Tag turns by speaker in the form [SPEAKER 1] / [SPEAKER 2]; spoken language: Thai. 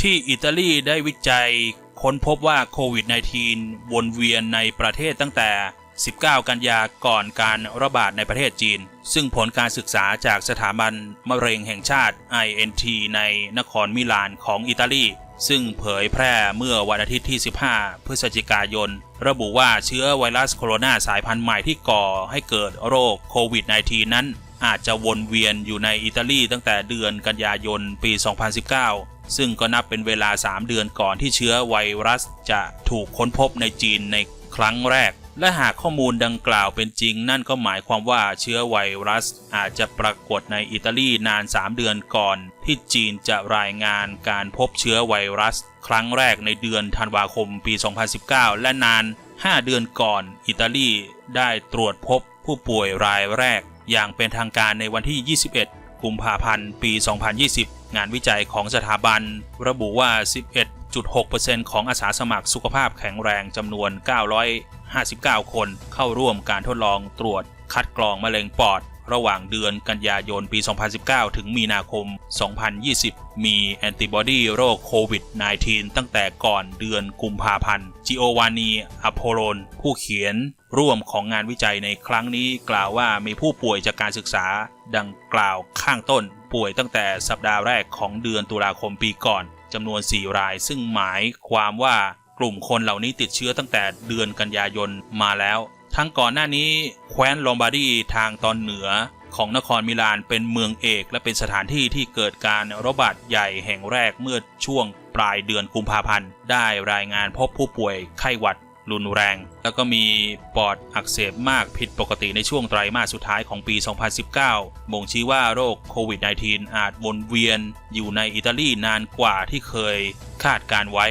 [SPEAKER 1] ที่อิตาลีได้วิจัยค้นพบว่าโควิด -19 วนเวียนในประเทศตั้งแต่ 19 กันยาก่อนการระบาดในประเทศจีน ซึ่งผลการศึกษาจากสถาบันมะเร็งแห่งชาติ INT ในนครมิลานของอิตาลี ซึ่งเผยแพร่เมื่อวันอาทิตย์ที่ 15 พฤศจิกายน ระบุว่าเชื้อไวรัสโคโรนาสายพันธุ์ใหม่ที่ก่อให้เกิดโรคโควิด -19 นั้น อาจจะวนเวียนอยู่ในอิตาลีตั้งแต่เดือนกันยายนปี 2019 ซึ่งก็นับเป็นเวลา 3 เดือนก่อนที่เชื้อไวรัสจะถูกค้นพบในจีนในครั้งแรก และหากข้อมูลดังกล่าวเป็นจริง นั่นก็หมายความว่าเชื้อไวรัสอาจจะปรากฏในอิตาลีนาน 3 เดือนก่อน ที่จีนจะรายงานการพบเชื้อไวรัส ครั้งแรกในเดือนธันวาคมปี 2019 และนาน 5 เดือนก่อน อิตาลีได้ตรวจพบผู้ป่วยรายแรก อย่างเป็นทางการในวันที่ 21 กุมภาพันธ์ ปี 2020 งานวิจัยของสถาบัน ระบุว่า 11.6%ของอาสาสมัครสุขภาพแข็งแรงจำนวน 959 คนเข้าร่วมการทดลองตรวจคัดกรองมะเร็งปอด ระหว่างเดือนกันยายนปี 2019 ถึงมีนาคม 2020 มีแอนติบอดีโรคโควิด -19 ตั้งแต่ก่อนเดือนกุมภาพันธ์จิโอวานีอโพโลนผู้เขียนร่วมของงานวิจัยในครั้งนี้กล่าวว่ามีผู้ป่วยจากการศึกษาดังกล่าวข้างต้นป่วยตั้งแต่สัปดาห์แรกของเดือนตุลาคมปีก่อนจำนวน 4 ราย ซึ่งหมายความว่ากลุ่มคนเหล่านี้ติดเชื้อตั้งแต่เดือนกันยายนมาแล้ว ทั้งก่อนหน้านี้แคว้นลอมบาร์ดีทางตอนเหนือของนครมิลานเป็นเมืองเอกและเป็นสถานที่ที่เกิดการระบาดใหญ่แห่งแรกเมื่อช่วงปลายเดือนกุมภาพันธ์ ได้รายงานพบผู้ป่วยไข้หวัดรุนแรง แล้วก็มีปอดอักเสบมากผิดปกติในช่วงไตรมาสสุดท้ายของปี 2019 บ่งชี้ว่าโรคโควิด -19 อาจวนเวียนอยู่ในอิตาลีนานกว่าที่เคยคาดการไว้